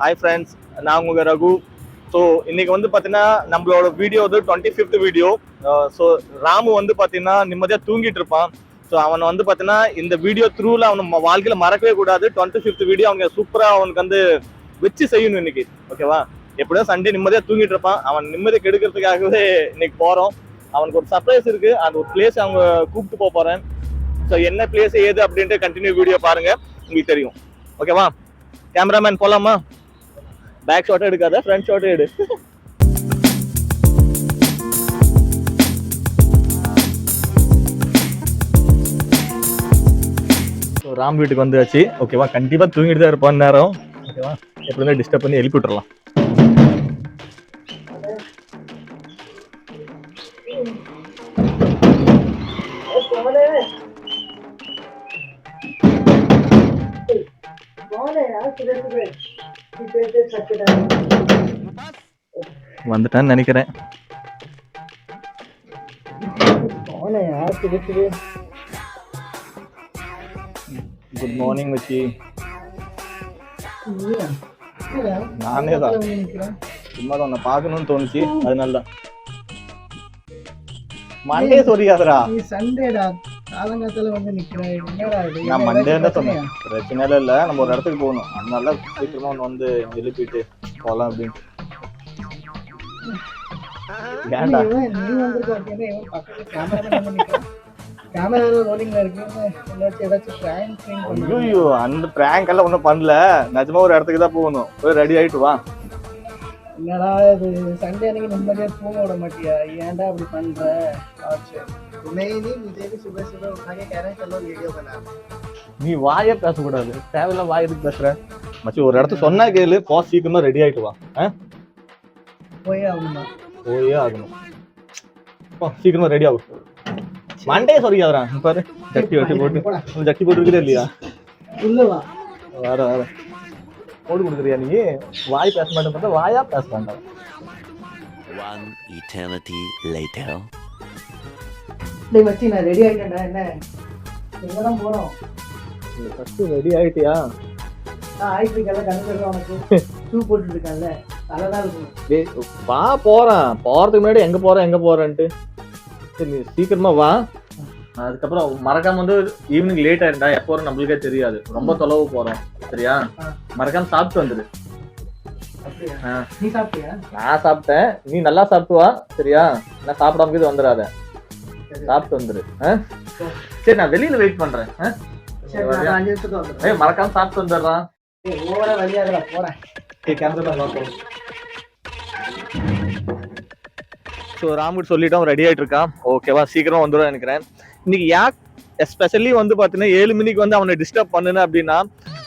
Hi friends நான் உங்கள் Raghu. So இன்னைக்கு வந்து பார்த்தீங்கன்னா நம்மளோட வீடியோ வந்து twenty fifth video so Ramu வந்து பார்த்தீங்கன்னா நிம்மதியாக தூங்கிட்டு இருப்பான். ஸோ அவன் வந்து பார்த்தீங்கன்னா இந்த வீடியோ த்ரூவில் அவன் வாழ்க்கையில் மறக்கவே கூடாது. டுவெண்ட்டி ஃபிஃப்த் வீடியோ அவங்க சூப்பராக அவனுக்கு வந்து வச்சு செய்யணும் இன்னைக்கு. ஓகேவா எப்படியோ சண்டே நிம்மதியாக தூங்கிட்டு இருப்பான். அவன் நிம்மதி கெடுக்கிறதுக்காகவே இன்னைக்கு போகிறோம் அவனுக்கு ஒரு சர்ப்ரைஸ் இருக்கு. அந்த ஒரு பிளேஸ் அவங்க கூப்பிட்டு போக போறேன். ஸோ என்ன பிளேஸ் ஏது அப்படின்ட்டு கண்டினியூ வீடியோ பாருங்க. உங்களுக்கு தெரியும். ஓகேவா கேமராமேன் போகலாமா பேக் ஷாட்டும் எடுக்காத ஃப்ரண்ட் ஷாட்டும் எடு. ஸோ ராம் வீட்டுக்கு வந்தாச்சு. ஓகேவா கண்டிப்பாக தூங்கிட்டு தான் இருப்பான் நேரம். ஓகேவா எப்படி இருந்தால் டிஸ்டர்ப் பண்ணி எழுப்பி விட்டுறலாம். வந்துட்டான்னு நினைக்கிறேன். குட் மார்னிங் வச்சி நானே தான். சும்மா தான் உன்னை பார்க்கணும்னு தோணுச்சு. அதனால தான். மண்டே சொல்லியாதரா சண்டேடா காலங்காத்தால வந்து நிக்கிறேன். நான் மண்டே தான் சொன்னேன். பிரச்சனை இல்ல. நம்ம ஒரு இடத்துக்கு போகணும். அதனால சீக்கிரமா ஒன்று வந்து எழுப்பிட்டு போகலாம் அப்படின்ட்டு. ஏன்டா? நீ வந்திருக்க கேமரா ரோலிங்ல இருக்கு. அந்த ப்ராங்க் எல்லாம் ஒன்றும் பண்ணல. நிஜமா ஒரு இடத்துக்கு தான் போகணும். போய் ரெடி ஆயிட்டு வா. என்னடா இது சண்டே அன்னைக்கு நிம்மதியா தூங்க விட மாட்டியா ஏன்டா அப்படி பண்ற ஆச்சு नहीं नहीं मुझे भी सुबह सुबह उठा के कह रहे हैं चलो वीडियो बना நீ வாயே பேசக்கூடாது தேவையில்ல வாய் எதுக்கு பேசுற மச்சி ஒரு இடத்துக்கு சொன்னா கேளு போ சீக்கிரமா ரெடி ஆயிட்டு வா ஆ? போயே ஆகணுமா போயே ஆகணும் போ சீக்கிரமா ரெடி ஆகும் மண்டே சொல்லியாதரா பாரு ஜட்டி வட்டி போட்டு போடா. உன் ஜட்டி போட்டுருக்குதே இல்லையா உள்ள வா வேற வேற போட்டு கொடுக்குறியா நீ? வாய் பேச மாட்டேன் வாயா பேச மாட்டேன் One eternity later. டேய் மச்சி நான் ரெடி ஆயிட்டேன்டா என்ன? எங்க தான் போறோம்? ஃபர்ஸ்ட் ரெடி ஆயிட்டியா? நான் ஆயிட்டு இருக்கல கண்ணு உனக்கு. ஷூ போட்டுட்டு இருக்கேன்ல அதெல்லாம் இருக்கும் டேய் வா போறேன். போறதுக்கு முன்னாடி எங்க போறேன் எங்க போறேன்ட்டு. சரி நீ சீக்கிரமா வா. அதுக்கப்புறம் மறக்காம வந்து ஈவினிங் லேட் ஆயிருந்தா எப்போ வரும் நம்மளுக்கே தெரியாது. ரொம்ப தொலைவு போறோம். சரியா. மறக்காம சாப்பிட்டு சாப்பிட்டியா? நான் சாப்பிட்டேன். நீ நல்லா சாப்பிட்டு வா சரியா? நான் சாப்பிடாம இது வந்துடாத. சாப்பிட்டு வந்துடு ஆ? சரி. நான் வெளியில வெயிட் பண்றேன். மறக்காம சாப்பிட்டு வந்துடுறான் ஸோ ராமுட் சொல்லிட்டோம் ரெடி ஆயிட்டு இருக்கான். ஓகேவா சீக்கிரம் வந்துடும் நினைக்கிறேன். இன்னைக்கு யாக் எஸ்பெஷலி வந்து பார்த்தீங்கன்னா ஏழு மணிக்கு வந்து அவனை டிஸ்டர்ப் பண்ணுன அப்படின்னா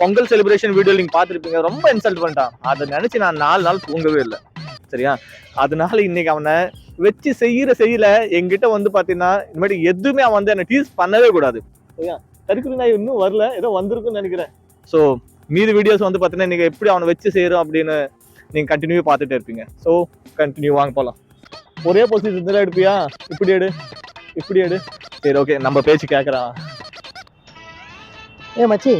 பொங்கல் செலிப்ரேஷன் வீடியோ நீங்க பார்த்துருப்பீங்க. ரொம்ப இன்சல்ட் பண்ணிட்டான். அதை நினைச்சு நான் நாலு நாள் தூங்கவே இல்லை. சரியா? அதனால இன்னைக்கு அவனை வச்சு செய்யற செய்யல எங்கிட்ட வந்து பார்த்தீங்கன்னா இந்த மாதிரி எதுவுமே அவன் வந்து என்னை டீஸ் பண்ணவே கூடாது. சரியா? தடுக்குது நான் இன்னும் வரல. ஏதோ வந்திருக்குன்னு நினைக்கிறேன். ஸோ மீதி வீடியோஸ் வந்து பார்த்தீங்கன்னா நீங்க எப்படி அவனை வச்சு செய்யறோம் அப்படின்னு நீங்க கண்டினியூ பார்த்துட்டே இருப்பீங்க. ஸோ கண்டினியூ வாங்க போகலாம் ஒரே பொசிஷன் எடுப்பியா இப்படி எடு. இப்படி எடு. சரி ஓகே நம்ம பேச்சு கேட்கறான் ஏ மச்சி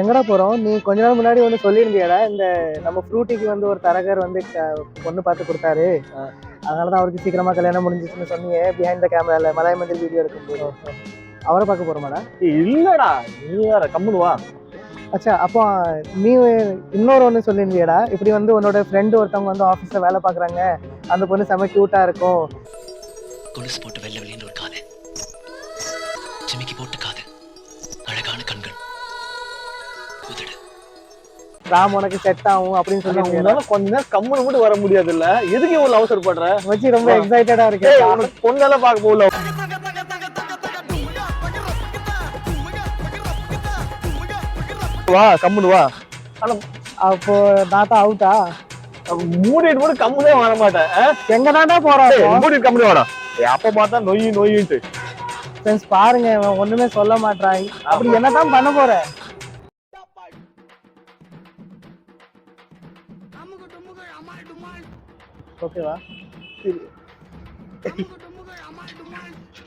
எங்கடா போறோம்? நீ கொஞ்ச நாள் முன்னாடி ஒன்று சொல்லியிருந்தியாடா இந்த நம்ம ஃப்ரூட்டிக்கு வந்து ஒரு தரகர் வந்து பொண்ணு பார்த்து கொடுத்தாரு. அதனால தான் அவருக்கு சீக்கிரமா கல்யாணம் முடிஞ்சிச்சுன்னு சொன்னீங்க பிஹைண்ட் த கேமரால மலாய் மஞ்சள் வீடியோ இருக்கும்போது அவரை பார்க்க போறோமாடா? ஏய், இல்லடா நீ வேற கம்முனு வா. அச்சா அப்போ நீ இன்னொரு ஒன்று சொல்லியிருந்தியாடா இப்படி வந்து உன்னோட ஃப்ரெண்டு ஒருத்தவங்க வந்து ஆஃபீஸில் வேலை பார்க்குறாங்க அந்த பொண்ணு செம க்யூட்டாக இருக்கும். கொலுசு போட்டு வெள்ளை ராம் உனக்கு செட் ஆகும் அப்படின்னு ஆனா சொல்லி உன்னால கொஞ்ச நேரம் கம்முனு மட்டும் வர முடியாது இல்ல எதுக்கு இவ்வளவு அவசரப்படுற? வச்சு ரொம்ப எக்ஸைட்டடா ஏய், இருக்கேன். உனக்கு பொண்ணெல்லாம் பார்க்க போகல. வா கம்முனு வா. அப்போ தாத்தா அவுட்டா மூடிட்டு மட்டும் கம்முனே வர மாட்டேன்? எங்க தாண்டா போறோம் மூடிட்டு கம்முனே ஏய், அப்ப பார்த்தா நொய் நொய்ன்ட்டு. ஃப்ரெண்ட்ஸ் பாருங்க ஒண்ணுமே சொல்ல மாட்டான் அப்படி என்னதான் பண்ண போற? ஓகேவா?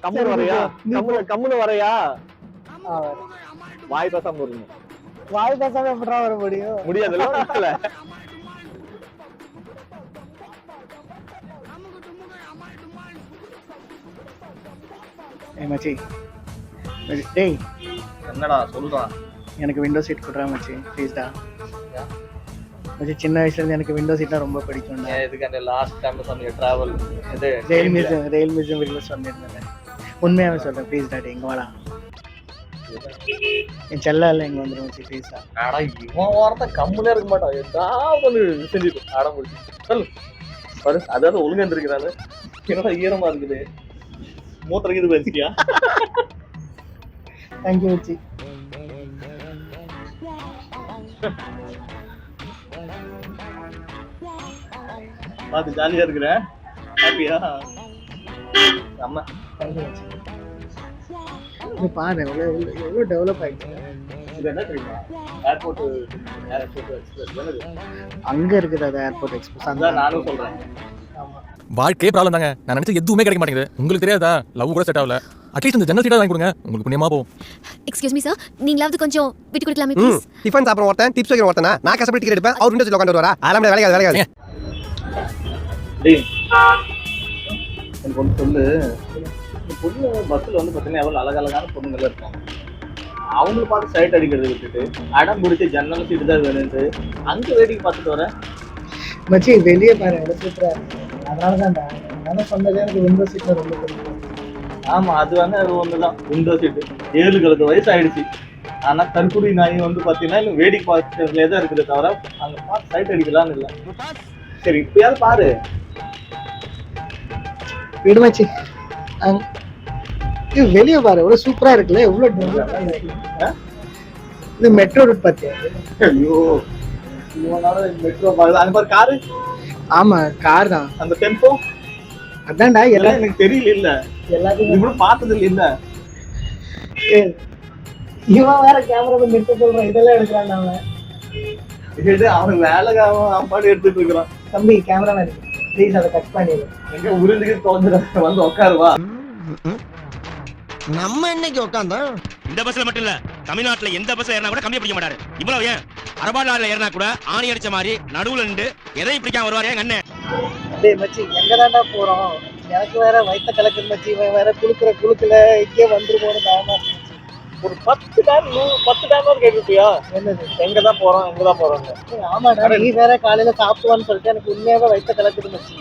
கம்முனு வரையா? கம்முனு கம்முனு வரையா? வாய் பேசாம இருங்க வாய் பேசாம எப்படா வர முடியும்? முடியாதுல்ல? ஏய் மச்சி. டேய். என்னடா சொல்றான் எனக்கு விண்டோ சீட் கொடுறா மச்சி. ப்ளீஸ்டா மச்சி சின்ன வயசுல இருந்து எனக்கு விண்டோ சீட்னா ரொம்ப பிடிக்கும்டா. இதுக்கு அந்த லாஸ்ட் டைம் சொன்னீங்க டிராவல் இது ரயில் மியூசியம் ரயில் மியூசியம் வீட்டில் சொன்னிருந்தேன் உண்மையாவே சொல்றேன் ப்ளீஸ் டாடி இங்க வாடா. என் செல்ல இல்லை இங்க வந்துடும் மச்சி ப்ளீஸ்டா ஆனா இவன் வாரத்தை கம்முனே இருக்க மாட்டான். ஏதாவது செஞ்சுட்டு. ஆடம் முடிச்சு சொல்லு. பாரு அதாவது ஒழுங்கா இருந்திருக்கிறாரு என்னடா ஈரமா இருக்குது. மூத்திரக்குது பேசிக்கியா தேங்க்யூ மச்சி பார்த்து ஜாலியா இருக்கிற ஹாப்பியா? அம்மா தேங்க்யூ மச்சி இது பாரு எவ்வளோ டெவலப் ஏர்போர்ட் தானே அங்க இருக்குது அது ஏர்போர்ட் எக்ஸ்பிரஸ் அதான் நானும் சொல்றேன். வாழ்க்கையே ப்ராப்ளம் தாங்க. நான் நினைச்சது எதுவுமே கிடைக்க மாட்டேங்குது. உங்களுக்கு தெரியாதா லவ் கூட செட் ஆகல. அட்லீஸ்ட் இந்த ஜன்னல் சீட்டா வாங்கி கொடுங்க. உங்களுக்கு புண்ணியமா போகும். எக்ஸ்கியூஸ் மீ சார் நீங்களாவது கொஞ்சம் விட்டு கொடுக்கலாமே டிஃபன் சாப்பிட ஒருத்தன் டிப்ஸ் வைக்கிற ஒருத்தனா? நான் கஷ்டப்பட்டு டிக்கெட் எடுப்பேன். அவர் விண்டோஸ்ல உட்காந்து வரா அதெல்லாம் முடியாது, வேலைக்காது வேலைக்காது. டேய். எனக்கு ஒன்று சொல்லு. பொண்ணு பஸ்ஸில் வந்து பார்த்தீங்கன்னா எவ்வளோ அழகழகான பொண்ணுங்க இருப்பாங்க அவங்கள பார்த்து சைட் அடிக்கிறத விட்டுட்டு அடம் பிடிச்சி ஜன்னல் சீட்டு தான் வேணுன்ட்டு அங்கே வேடிக்கை பார்த்துட்டு வரேன் மச்சி வெளியே பாரு எவ்வளோ சூப்பரா இருக்கு. அதனால தான்டா நான் சொன்னதே எனக்கு விண்டோ சீட்ல ரொம்ப பிடிக்கும். ஆமாம் அது வந்து அது ஒன்று தான் விண்டோ சீட்டு ஏழு கழுத்து வயசு ஆயிடுச்சு ஆனால் தற்குறி நாய் வந்து பார்த்தீங்கன்னா வேடிக்கை பார்க்கறதுலே தான் இருக்குது தவிர அங்கே பார்த்து சைட் அடிக்கலாம்னு இல்லை. சரி இப்பயாவது பாரு. விடு மச்சி. அங்க- இது வெளியே பாரு எவ்வளோ சூப்பரா இருக்குல்ல எவ்வளோ டெவலப் ஆ? இது மெட்ரோ ரூட் பார்த்தியா ஐயோ மெட்ரோ அந்த மாதிரி காரு. ஆமா கார் தான். அந்த டெம்போ அதான்டா எல்லா எல்லாம் எனக்கு தெரியல இல்ல எல்லாத்தையும் கூட பார்த்தது இல்ல. இவன் வேற கேமரா நிறுத்த சொல்றான் இதெல்லாம் எடுக்கிறான் அவன். அவனுக்கு வேலைக்காக அவன் பாட்டு எடுத்துட்டு இருக்கிறான். தம்பி கேமரா இருக்கு. ப்ளீஸ் அதை கட் பண்ணிடு. எங்க உருண்டுக்கு தோந்துட வந்து உட்காருவா நம்ம இன்னைக்கு உட்காந்தோம் இந்த பஸ்ல மட்டும் இல்ல தமிழ்நாட்டுல எந்த பஸ்ல ஏறினா கூட கம்மியா பிடிக்க மாட்டாரு. இவ்வளவு ஏன்? அரபா நாடுல ஏறினா கூட ஆணி அடிச்ச மாதிரி நடுவுல நின்று எதையும் பிடிக்காம வருவாரு? எங்க அண்ணன் டேய் மச்சி எங்க தாண்டா போறோம்? எனக்கு வேற வயித்த கலக்குது மச்சி. வேற குளுக்குற குளுக்குல இங்கே வந்துருமோன்னு மச்சி. ஒரு பத்து டைம் பத்து டைம் கேட்டுருப்பியா? என்னது? எங்க தான் போறோம் எங்க தான் போறோம் ஏய், ஆமாடா நீ வேற காலையில சாப்பிடுவான்னு சொல்லிட்டு எனக்கு உண்மையாவே வயித்த கலக்குது மச்சி.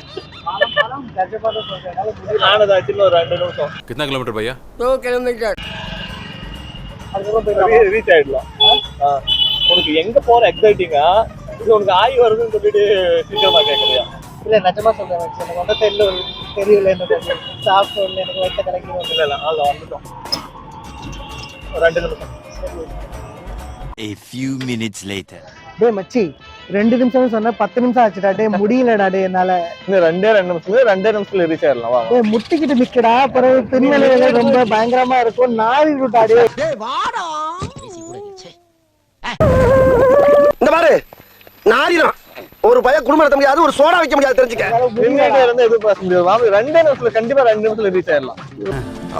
தான் கித்தனா கிலோமீட்டர் பையா? அதுக்கப்புறம் போயிடலாம் ரீச் ஆயிடலாம். ஆ. உனக்கு எங்க போற எக்ஸைட்டிங்கா இது உனக்கு ஆய் வருதுன்னு சொல்லிட்டு சீக்கிரமா கேட்கலையா இல்ல நிஜமா சொல்றேன் எனக்கு ஒன்றும் தெரியல தெரியல எனக்கு சாப்பிட்டு எனக்கு வயித்த கலக்கிடும் இல்ல இல்ல அதுல வந்துட்டோம். ரெண்டு நிமிஷம். A few minutes later. டேய் மச்சி ரெண்டு நிமிஷம் சொன்ன பத்து நிமிஷம் ஆச்சுடா. டேய் முடியலடா டேய் என்னால. இன்னும் ரெண்டே ரெண்டு நிமிஷம். ரெண்டே நிமிஷத்துல ரீச் ஆயிடலாம். வா டேய் முட்டிக்கிட்டு நிக்கடா. அப்புறம் பின்னலையில ரொம்ப பயங்கரமா இருக்கும். நாரி விட்டா டேய். இந்த பாரு நாரிடும் ஒரு பையன் குடும்பம் நடத்த முடியாது ஒரு சோடா வைக்க முடியாது தெரிஞ்சுக்க. இருந்தா எதுவும் பேச முடியாது. வா ரெண்டே நிமிஷத்துல கண்டிப்பா ரெண்டு நிமிஷத்துல ரீச் ஆயிடலாம்.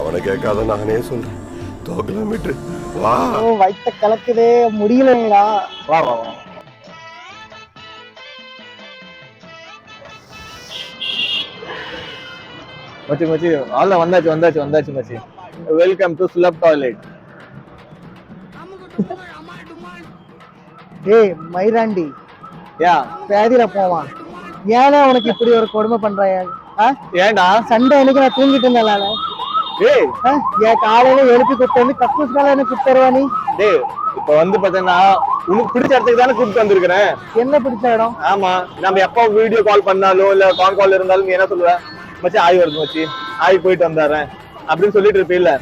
அவனை கேட்காத நானே சொல்றேன். தோ கிலோமீட்டர் வா. ஓ, வயித்த கலக்குதே. முடியலங்களா? வா வா வா. மச்சி மச்சி ஆல்ல வந்தாச்சு வந்தாச்சு வந்தாச்சு மச்சி. வெல்கம் டு சுலப் டாய்லெட் டேய் மயிராண்டி யா. பேதியில போவான். ஏன்னா உனக்கு இப்படி ஒரு கொடுமை பண்றாயா? ஆ? ஏன்டா? சண்டே அன்னைக்கு நான் தூங்கிட்டு இருந்தேன் ஏய் என் காலையில எழுப்பி கொடுத்து வந்து கக்கூஸ் மேல என்ன கூப்பிட்டு நீ? டேய் இப்ப வந்து பாத்தீங்கன்னா உனக்கு பிடிச்ச இடத்துக்கு தானே கூப்பிட்டு வந்திருக்கிறேன். என்ன பிடிச்ச இடம்? ஆமா நம்ம எப்போ வீடியோ கால் பண்ணாலும் இல்ல கான் கால் இருந்தாலும் நீ என்ன சொல்லுவ? மச்சி ஆய் வருது மச்சி. ஆய் போயிட்டு வந்தாரேன் அப்படின்னு சொல்லிட்டு இருப்பீல்ல.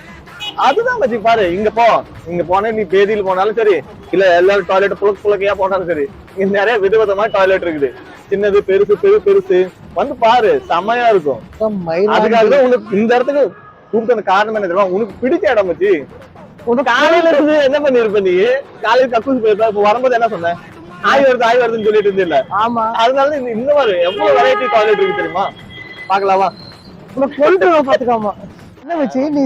அதுதான் மச்சி பாரு இங்க போ. இங்க போனா நீ பேதியில் போனாலும் சரி இல்ல எல்லாரும் டாய்லெட் புழக்கு புழக்கையா போனாலும் சரி இங்க நிறைய விதவிதமா டாய்லெட் இருக்குது. சின்னது பெருசு பெரு பெருசு. வந்து பாரு செம்மையா இருக்கும். அதுக்காக தான் உனக்கு இந்த இடத்துக்கு கூப்பிட்டது காரணம் என்ன தெரியுமா? உனக்கு பிடிச்ச இடம் வச்சு காலையில இருந்து என்ன பண்ணிருப்ப நீ? காலையில கக்கூஸ் போயிருப்ப. இப்ப வரும்போது என்ன சொன்ன? ஆய் வருது ஆய் வருதுன்னு சொல்லிட்டு இருந்தில்ல. ஆமா. அதனால இந்த மாதிரி எவ்வளவு வெரைட்டி டாய்லெட் இருக்கு தெரியுமா? பாக்கலாமா கொண்டு பாத்துக்காமா என்ன வச்சு நீ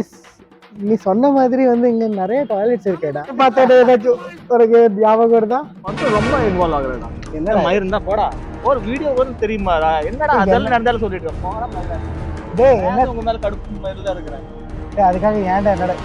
நீ சொன்ன மாதிரி வந்து இங்க நிறைய டாய்லெட்ஸ் இருக்கேடா. பார்த்துட்டு ஏதாச்சும் உனக்கு ஞாபகம் இருந்தா மட்டும் ரொம்ப இன்வால்வ் ஆகுறேடா. என்ன மயிர் இருந்தா போடா. ஒரு வீடியோ வரும் தெரியுமாடா? என்னடா அதெல்லாம் நடந்தாலும் சொல்லிட்டு போடா. டேய் உங்க மேல கடுப்பு மாதிரி தான் இருக்கிறேன்? டேய் அதுக்காக ஏன்டா என்னடா